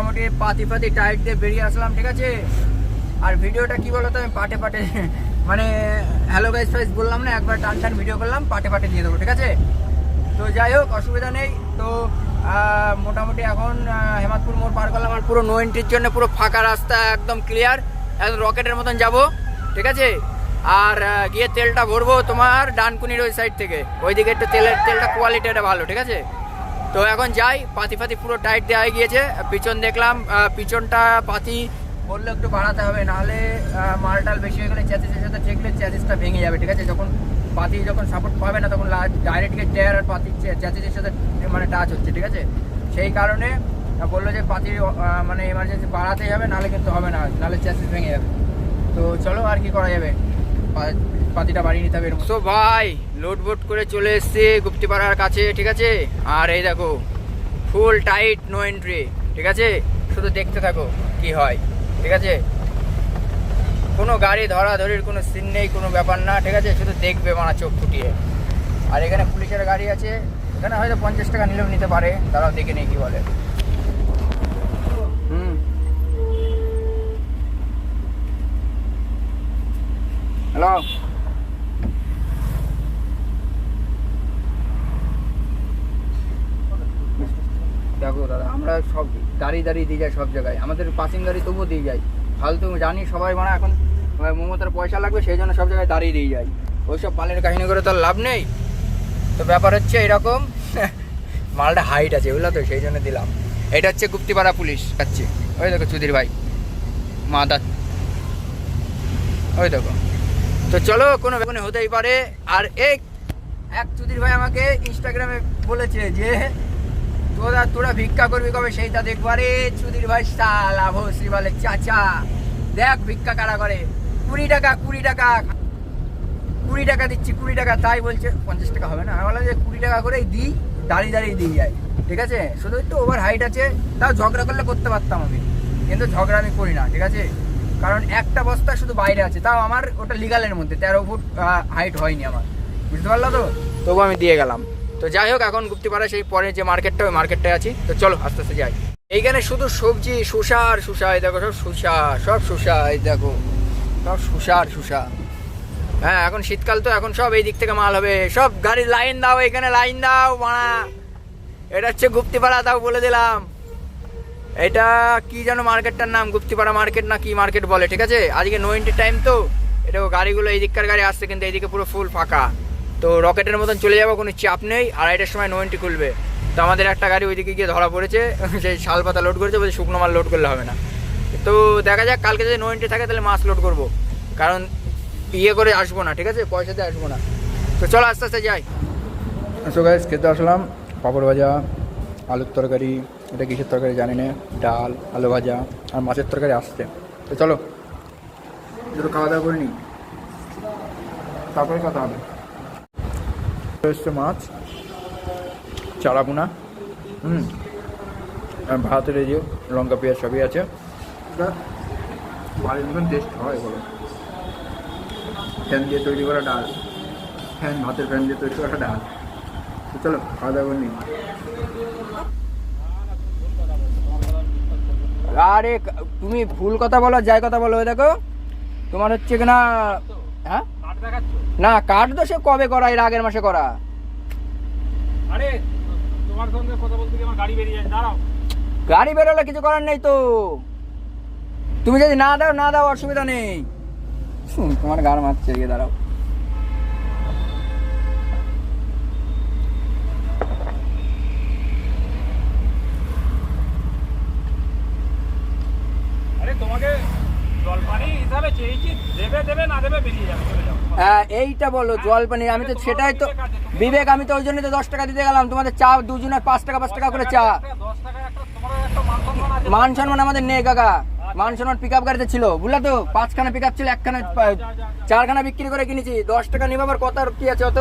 মোটামুটি পাতি পাতি টাইট দিয়ে বেরিয়ে আসলাম, ঠিক আছে? আর ভিডিওটা কি বলতো, আমি পাটে পাটে মানে হ্যালো গাইস ফাইস বললাম না, একবার টান টান ভিডিও করলাম, পাটে পাটে দিয়ে দেবো, ঠিক আছে? তো যাই হোক, অসুবিধা নেই। তো মোটামুটি এখন হেমাদপুর মোড় পার করলাম, আর পুরো নো এন্ট্রির জন্য পুরো ফাঁকা রাস্তা একদম ক্লিয়ার একদম রকেটের মতন যাব, ঠিক আছে? আর গিয়ে তেলটা ভরবো তোমার ডানকুনির ওই সাইড থেকে। ওইদিকে একটু তেলের, তেলটা কোয়ালিটিটা ভালো, ঠিক আছে? তো এখন যাই, পাতি ফাতি পুরো টাইট দেওয়া হয়ে গিয়েছে। পিছন দেখলাম পিছনটা পাতি বললে একটু বাড়াতে হবে, নাহলে মালটাল বেশি হয়ে গেলে চ্যাসিসের সাথে ঠেকলে চ্যাসিসটা ভেঙে যাবে, ঠিক আছে? যখন পাতি যখন সাপোর্ট পাবে না, তখন ডাইরেক্ট টায়ার আর পাতি চ্যাসিসের সাথে মানে টাচ হচ্ছে, ঠিক আছে? সেই কারণে বলল যে পাতি মানে এমার্জেন্সি বাড়াতেই হবে, নাহলে কিন্তু হবে না, নাহলে চ্যাসিস ভেঙে যাবে। তো চলো আর কি করা যাবে? পাতিটা বাড়িয়ে নিতে হবে তো ভাই লোড বোট করে চলে এসেছি গুপ্তিপাড়ার কাছে, ঠিক আছে? আর এই দেখো ফুল টাইট নো এন্ট্রি ঠিক আছে? শুধু দেখতে থাকো কি হয়, ঠিক আছে? কোনো গাড়ি ধরাধরির কোনো সিন নেই, কোনো ব্যাপার না, ঠিক আছে? শুধু দেখবে মানা চোখ ফুটিয়ে। আর এখানে পুলিশের গাড়ি আছে, এখানে হয়তো পঞ্চাশ টাকা নিলেও নিতে পারে তারাও দেখে নেই কি বলে। হ্যালো দেখো দাদা, আমরা সব দাঁড়িয়ে দাঁড়িয়ে দিয়ে যাই সব জায়গায়। আমাদের পাসিং গাড়ি তবুও দিয়ে যাই। ফালতু জানি সবাই মানে এখন মমতার পয়সা লাগবে, সেই জন্য সব জায়গায় দাঁড়িয়ে দিয়ে যাই। ওইসব পালের কাহিনী করে তো লাভ নেই। তো ব্যাপার হচ্ছে এরকম, মালটা হাইট আছে, বুঝলো তো? সেই জন্য দিলাম। এটা হচ্ছে গুপ্তিপাড়া পুলিশ। যাচ্ছে। ওই দেখো চুদির ভাই মাদা ওই দেখো। তো চলো, কোনো ব্যাপারে হতেই পারে। আর এক এক চুদির ভাই আমাকে ইনস্টাগ্রামে বলেছে যে তোরা তোরা ভিক্ষা করবি কবে? সেইটা দেখব। আরে চুদির ভাই সালা ভসরি বলে চাচা। দেখ ভিক্ষা কারা করে। কুড়ি টাকা কুড়ি টাকা। কুড়ি টাকা দিচ্ছি, কুড়ি টাকা। তাই বলছে, পঞ্চাশ টাকা হবে না। আমি বললাম যে কুড়ি টাকা করেই দিই, দাঁড়িয়ে দাঁড়িয়ে দিয়ে যায় ঠিক আছে? শুধু একটু ওভার হাইট আছে। তাও ঝগড়া করলে করতে পারতাম আমি। কিন্তু ঝগড়া আমি করি না, ঠিক আছে? কারণ একটা বস্তা শুধু বাইরে আছে। তাও আমার ওটা লিগালের মধ্যে। তেরো ফুট হাইট হয়নি আমার। বুঝতে পারল তো? তবু আমি দিয়ে গেলাম। তো যাই হোক, এখন গুপ্তিপাড়া সেই পরে যে মার্কেটটা ওই মার্কেটটায় আছি। তো চলো, আস্তে আস্তে যাই। এইখানে শুধু সবজি আর শুষা এই দেখো, সব শুষা সব শুষা এই দেখো, সব আর শুষা হ্যাঁ এখন শীতকাল তো, এখন সব এই দিক থেকে মাল হবে। সব গাড়ির লাইন দাও এখানে লাইন দাও মানা এটা হচ্ছে গুপ্তিপাড়া, তাও বলে দিলাম। এটা কি যেন মার্কেটটার নাম, গুপ্তিপাড়া মার্কেট না কি মার্কেট বলে, ঠিক আছে? আজকে নো এন্ট্রি টাইম তো এটা গাড়িগুলো এই দিককার গাড়ি আসছে, কিন্তু এইদিকে পুরো ফুল ফাঁকা। তো রকেটের মতন চলে যাব, কোনো চাপ নেই। আড়াইটার সময় নো এন্ট্রি খুলবে। তো আমাদের একটা গাড়ি ওইদিকে গিয়ে ধরা পড়েছে। সেই শাল পাতা লোড করেছে, বলছে শুকনো মাল লোড করলে হবে না। তো দেখা যাক, কালকে যদি নো এন্ট্রি থাকে, তাহলে মাছ লোড করব। কারণ ইয়ে করে আসব না, ঠিক আছে? পয়সাতে আসব না। তো চলো, আস্তে আস্তে যাই। সো গাইস খেতে আসলাম। পাপড় ভাজা, আলুর তরকারি, এটা কিসের তরকারি জানি না। ডাল, আলু ভাজা, আর মাছের তরকারি আসছে। তো চলো একটু খাওয়া দাওয়া করে নিই তারপরে কথা হবে। এসছে মাছ চারাপোনা হুম ভাতের এই যে লঙ্কা, পেঁয়াজ সবই আছে। বাড়ির মতন টেস্ট হয় বলো। ফ্যান দিয়ে তৈরি করা ডাল। ফ্যান, ভাতের ফ্যান দিয়ে তৈরি করা ডাল। চলো, খাওয়া দাওয়া নিই। আরে, তুমি ভুল কথা বলো, যাই কথা বলো দেখো। তোমার হচ্ছে কিনা হ্যাঁ? না কার্ড তো সে কবে করা? এর আগের মাসে করা। আরে তোমার সঙ্গে কথা বলতে গিয়ে আমার গাড়ি বেরিয়ে যায়। দাঁড়াও। গাড়ি বেরোলে কিছু করার নেই তো। তুমি যদি না দাও না দাও অসুবিধা নেই। তোমার গান মারছে গিয়ে দাঁড়াও। আরে তোমাকে জলপানি হিসাবে চেয়েছি দেবে দেবে না দেবে বেরিয়ে যাবে চলে যাও। হ্যাঁ এইটা বলো, জল পানি, আমি তো সেটাই তো বিবেক, আমি তো ওই জন্য তো দশ টাকা দিতে গেলাম। তোমাদের চা দুজনের পাঁচ টাকা পাঁচ টাকা করে চা। মান সম্মান মান আমাদের নেই, কাকা। মান সম্মান পিক আপ গাড়িতে ছিল, বুঝলে তো? পাঁচখানা পিক আপ ছিল, একখানা চারখানা বিক্রি করে কিনেছি। দশ টাকা নিবে আবার আর কি আছে অত?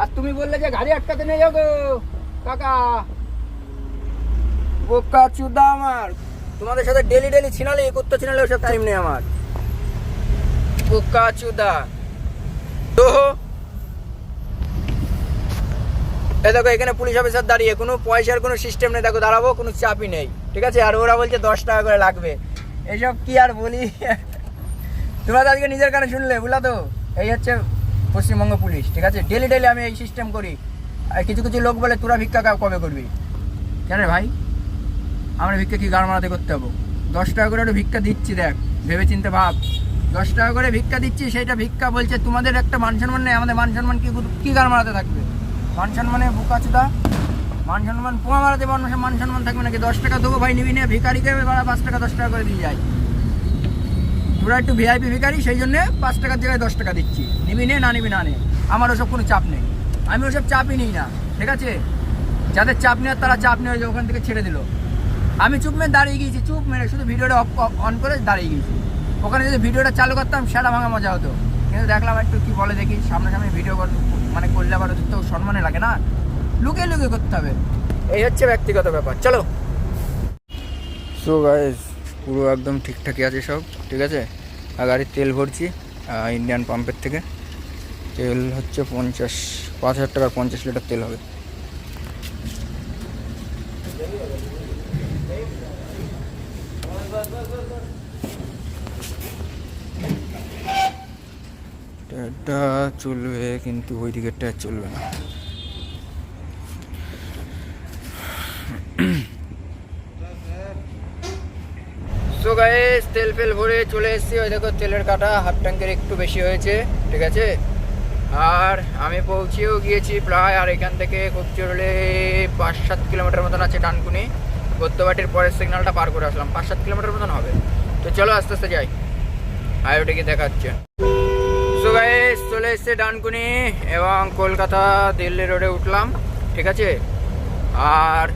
আর তুমি বললে যে গাড়ি আটকাতে নিয়ে যাও কাকা, বোকা চুদা আমার। তোমাদের সাথে ডেলি ডেলি ছিনালে করতে ছিনালে ওসব টাইম নেই আমার। বোকা চুদা। তো এই দেখো, এখানে পুলিশ অফিসার দাঁড়িয়ে, কোনো পয়সার কোনো সিস্টেম নেই। দেখো, দাঁড়াবো, কোনো চাপই নেই। ঠিক আছে? আর ওরা বলছে দশ টাকা করে লাগবে। এইসব কি আর বলি? তোমরা তো আজকে নিজের কানে শুনলে, বুঝলা তো? এই হচ্ছে পশ্চিমবঙ্গ পুলিশ ঠিক আছে? ডেলি ডেলি আমি এই সিস্টেম করি। আর কিছু কিছু লোক বলে, তোরা ভিক্ষা কবে করবি? কেন ভাই? আমরা ভিক্ষা কি গাড় মারাতে করতে হব দশ টাকা করে একটু ভিক্ষা দিচ্ছি, দেখ। ভেবে চিনতে ভাব। দশ টাকা করে ভিক্ষা দিচ্ছি সেটা ভিক্ষা বলছে, তোমাদের একটা মান সম্মান নেই, আমাদের মান সম্মান কি কি গাড় মারাতে থাকবে? মান সম্মানে বোকা চুদা। মান সম্মান পোয়া মারাতে মানুষের মান সম্মান থাকবে নাকি? দশ টাকা দেবো ভাই, নিবি না ভিকারিকে পাঁচ টাকা, দশ টাকা করে দিয়ে যায়। তোরা একটু ভিআইপি ভিকারি সেই জন্য পাঁচ টাকার জায়গায় দশ টাকা দিচ্ছি। নিবি নে, না নিবি না নে। আমার ওসব কোনো চাপ নেই। আমি ওসব চাপই নিই না, ঠিক আছে? যাদের চাপ নেওয়ার তারা চাপ নেওয়া ওখান থেকে ছেড়ে দিল। আমি চুপ মেরে দাঁড়িয়ে গিয়েছি, চুপ মেরে শুধু ভিডিওটা অন করে দাঁড়িয়ে গিয়েছি। ওখানে যদি ভিডিওটা চালু করতাম সেটা ভাঙা মজা হতো। কিন্তু দেখলাম একটু কি বলে দেখি সামনাসামনি ভিডিও মানে করলে আবার ওদের তো সম্মানে লাগে না। লুকিয়ে লুকিয়ে করতে হবে। এই হচ্ছে ব্যক্তিগত ব্যাপার। চলো। সো গাইস পুরো একদম ঠিকঠাকই আছে সব ঠিক আছে? আর গাড়ির তেল ভরছি ইন্ডিয়ান পাম্পের থেকে। তেল হচ্ছে পঞ্চাশ পাঁচ হাজার টাকার পঞ্চাশ লিটার তেল হবে। এটা চলবে, কিন্তু ওই দিকেরটা চলবে না। সো গাইস তেল ফেল ভরে চলে এসেছি। ওই দেখো তেলের কাটা, হাফ ট্যাঙ্কের একটু বেশি হয়েছে, ঠিক আছে? আর আমি পৌঁছেও গিয়েছি প্রায়, আর এখান থেকে খুব চলে পাঁচ সাত কিলোমিটার মতন আছে ডানকুনি গদ্যবাটির পরের সিগন্যালটা পার করে আসলাম। পাঁচ সাত কিলোমিটার মতন হবে। তো চলো আস্তে আস্তে যাই। আইওটিকে দেখাচ্ছে? সো গাইস চলে এসছে ডানকুনি এবং কলকাতা দিল্লি রোডে উঠলাম, ঠিক আছে? আর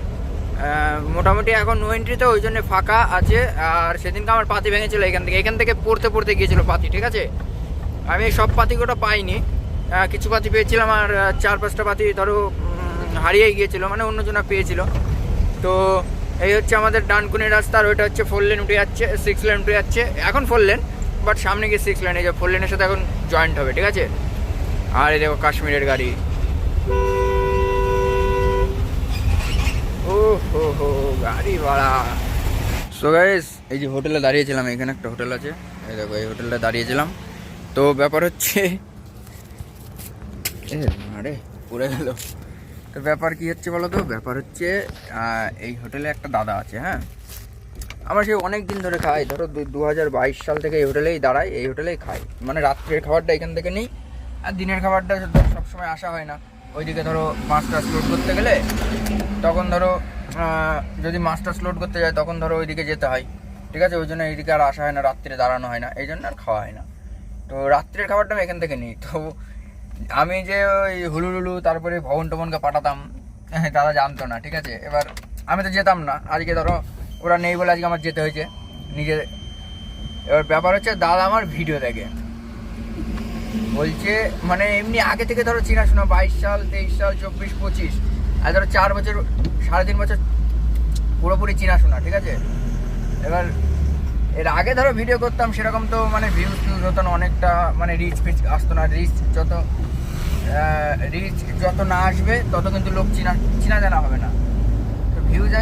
মোটামুটি এখন নো এন্ট্রিতে ওই জন্য ফাঁকা আছে, আর সেদিনকে আমার পাতি ভেঙেছিল এখান থেকে। এখান থেকে পড়তে পড়তে গিয়েছিল পাতি, ঠিক আছে? আমি সব পাতিগুলো পাইনি। কিছু পাতি পেয়েছিলাম, আর চার পাঁচটা পাতি ধরো হারিয়ে গিয়েছিল মানে অন্যজনা পেয়েছিল। তো এই হচ্ছে আমাদের ডানকুনি রাস্তা, আর ওইটা হচ্ছে ফোর লেন উঠে যাচ্ছে সিক্স লেন উঠে যাচ্ছে, এখন ফোর লেন বাট সামনে গিয়ে সিক্স এই যে ফোর লেনের সাথে এখন জয়েন্ট হবে, ঠিক আছে? আর এই দেখো কাশ্মীরের গাড়ি। ও হো হো গাড়ি ভাড়া। সো গাইস এই যে হোটেলে দাঁড়িয়েছিলাম, এখানে একটা হোটেল আছে। এই দেখো, এই হোটেলটা দাঁড়িয়েছিলাম। তো ব্যাপার হচ্ছে আরে পড়ে গেল। তো ব্যাপার কি হচ্ছে বলো তো? ব্যাপার হচ্ছে এই হোটেলে একটা দাদা আছে হ্যাঁ? আমরা সেই অনেক দিন ধরে খাই। ধরো দু হাজার বাইশ সাল থেকে এই হোটেলেই দাঁড়াই এই হোটেলেই খাই। মানে রাত্রের খাবারটা এখান থেকে নিই আর দিনের খাবারটা তো সবসময় আসা হয় না। ওইদিকে ধরো মাছ টাছ লোড করতে গেলে তখন ধরো যদি মাছ টাছ লোড করতে যায় তখন ধরো ওইদিকে যেতে হয়। ঠিক আছে? ওই জন্য এইদিকে আর আসা হয় না রাত্রে দাঁড়ানো হয় না। এই জন্য আর খাওয়া হয় না। তো রাত্রের খাবারটা আমি এখান থেকে নিই। তো আমি যে ওই হুলুলুলু তারপরে ভবন টবনকে পাঠাতাম হ্যাঁ, দাদা জানতো না। ঠিক আছে? এবার আমি তো যেতাম না। আজকে ধরো ওরা নেই বলে আজকে আমার যেতে হয়েছে। নিজের এবার ব্যাপার হচ্ছে দাদা আমার ভিডিও দেখে। বলছে মানে এমনি আগে থেকে ধরো চেনাশোনা, বাইশ সাল, তেইশ সাল, চব্বিশ, পঁচিশ। আর ধরো চার বছর, সাড়ে তিন বছর পুরোপুরি চেনাশোনা, ঠিক আছে? এবার এর আগে ধরো ভিডিও করতাম, সেরকম তো মানে ভিউজ টিউজ হতো না অনেকটা মানে রিচ ফিচ আসতো না। রিচ যত রিচ যত না আসবে, তত কিন্তু লোক চিনা চিনা জানা হবে না।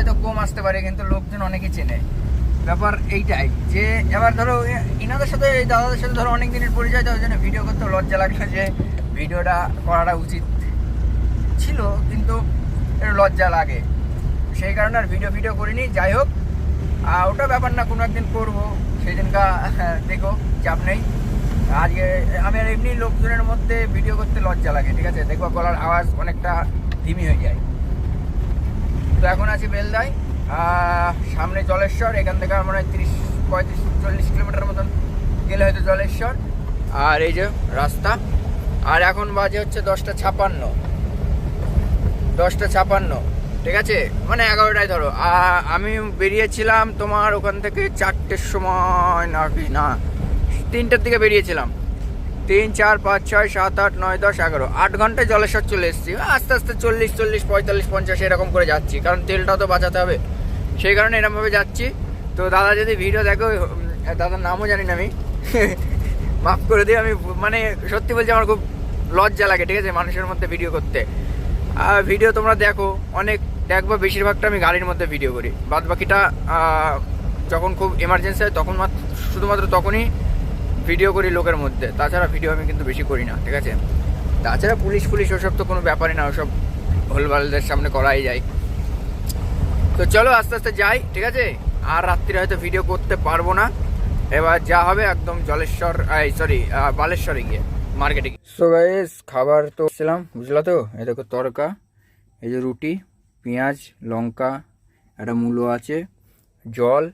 হয়তো কম আসতে পারে, কিন্তু লোকজন অনেকে চেনে। ব্যাপার এইটাই যে, এবার ধরো ইনাদের সাথে, এই দাদাদের সাথে ধরো অনেক দিনের পরিচয় তো ওই জন্য ভিডিও করতে লজ্জা লাগল যে ভিডিওটা করাটা উচিত ছিল, কিন্তু লজ্জা লাগে। সেই কারণে আর ভিডিও ভিডিও করিনি, যাই হোক। ওটা ব্যাপার না, কোনো একদিন করব। সেই দিনকা দেখো, চাপ নেই। আজকে, আমি আর এমনি লোকজনের মধ্যে ভিডিও করতে লজ্জা লাগে, ঠিক আছে? দেখব গলার আওয়াজ অনেকটা ধিমি হয়ে যায়। তো এখন আছি বেলদায় সামনে জলেশ্বর, এখান থেকে আমার তিরিশ, পঁয়ত্রিশ, চল্লিশ কিলোমিটার মতন গেলে হয়তো জলেশ্বর। আর এই যে রাস্তা, আর এখন বাজে হচ্ছে দশটা ছাপান্ন। দশটা ছাপান্ন, ঠিক আছে? মানে এগারোটায় ধরো। আমি বেরিয়েছিলাম তোমার ওখান থেকে চারটের সময় না, তিনটের দিকে বেরিয়েছিলাম। তিন, চার, পাঁচ, ছয়, সাত, আট, নয়, দশ, এগারো। আট ঘন্টায় জলেশ্বর চলে এসেছি। আস্তে আস্তে চল্লিশ চল্লিশ, পঁয়তাল্লিশ, পঞ্চাশ এরকম করে যাচ্ছি। কারণ তেলটাও তো বাঁচাতে হবে। সেই কারণে এরকমভাবে যাচ্ছি। তো দাদা যদি ভিডিও দেখো দাদার নামও জানি না আমি। মাফ করে দিই আমি মানে সত্যি বলছি আমার খুব লজ্জা লাগে, ঠিক আছে? মানুষের মধ্যে ভিডিও করতে। আর ভিডিও তোমরা দেখো, অনেক দেখব, বেশিরভাগটা আমি গাড়ির মধ্যে ভিডিও করি। বাদ বাকিটা যখন খুব এমার্জেন্সি হয়, তখন মাত্র শুধুমাত্র তখনই ভিডিও করি লোকের মধ্যে। তাছাড়া ভিডিও আমি কিন্তু বেশি করি না, ঠিক আছে? তাছাড়া পুলিশ পুলিশ ওসব তো কোনো ব্যাপারই না, ওসব ভুলভালদের সামনে করাই যায়। তো চলো আস্তে আস্তে যাই, ঠিক আছে? আর রাত্রিরে হয়তো ভিডিও করতে পারব না। এবার যা হবে একদম জলেশ্বর সরি বালেশ্বরে গিয়ে, মার্কেটে গিয়ে। সো গাইস খাবার তো ছিলাম বুঝলা তো? এই দেখো তরকা, এই যে রুটি, পেঁয়াজ, লঙ্কা, একটা মূলো আছে, জল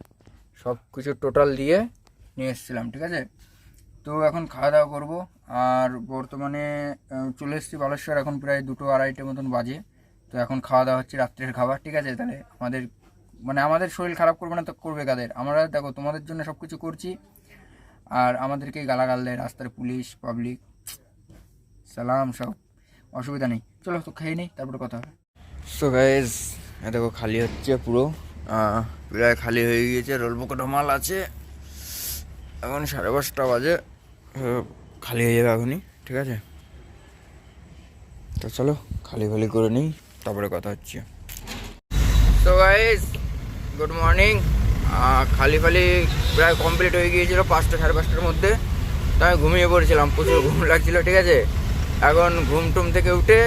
সব কিছু টোটাল দিয়ে নিয়ে এসেছিলাম, ঠিক আছে? তো এখন খাওয়া দাওয়া করব। আর বর্তমানে চলে এসেছি বালেশ্বর, এখন প্রায় দুটো আড়াইটে মতন বাজে। তো এখন খাওয়া দাওয়া হচ্ছে রাত্রের খাবার, ঠিক আছে? তাহলে আমাদের মানে আমাদের শরীর খারাপ করবে না তো করবে কাদের? আমরা, দেখো, তোমাদের জন্য সব কিছু করছি। আর আমাদেরকে গালাগাল দেয় রাস্তার পুলিশ, পাবলিক। সালাম, সব অসুবিধা নেই। চলো, তো খেয়ে নিই, তারপরে কথা হবে। সো গাইজ দেখো, খালি হচ্ছে পুরো। প্রায় খালি হয়ে গিয়েছে, রোল পকেট মাল আছে। এখন সাড়ে পাঁচটা বাজে। খালি হয়ে যাবে এখনই, ঠিক আছে? তো চলো, খালি খালি করে নিই, তারপরে কথা হচ্ছে। তো গাইজ গুড মর্নিং খালি খালি প্রায় কমপ্লিট হয়ে গিয়েছিল পাঁচটা, সাড়ে পাঁচটার মধ্যে। তো আমি ঘুমিয়ে পড়েছিলাম, প্রচুর ঘুম লাগছিল, ঠিক আছে? এখন ঘুম টুম থেকে উঠে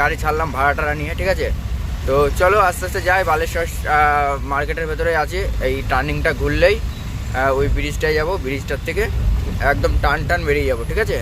গাড়ি ছাড়লাম ভাড়া টাড়া নিয়ে, ঠিক আছে? তো চলো, আস্তে আস্তে যাই, বালেশ্বর মার্কেটের ভেতরে আছে। এই টার্নিংটা ঘুরলেই ওই ব্রিজটায় যাব ব্রিজটার থেকে। একদম টান টান বেরিয়ে যাব ঠিক আছে?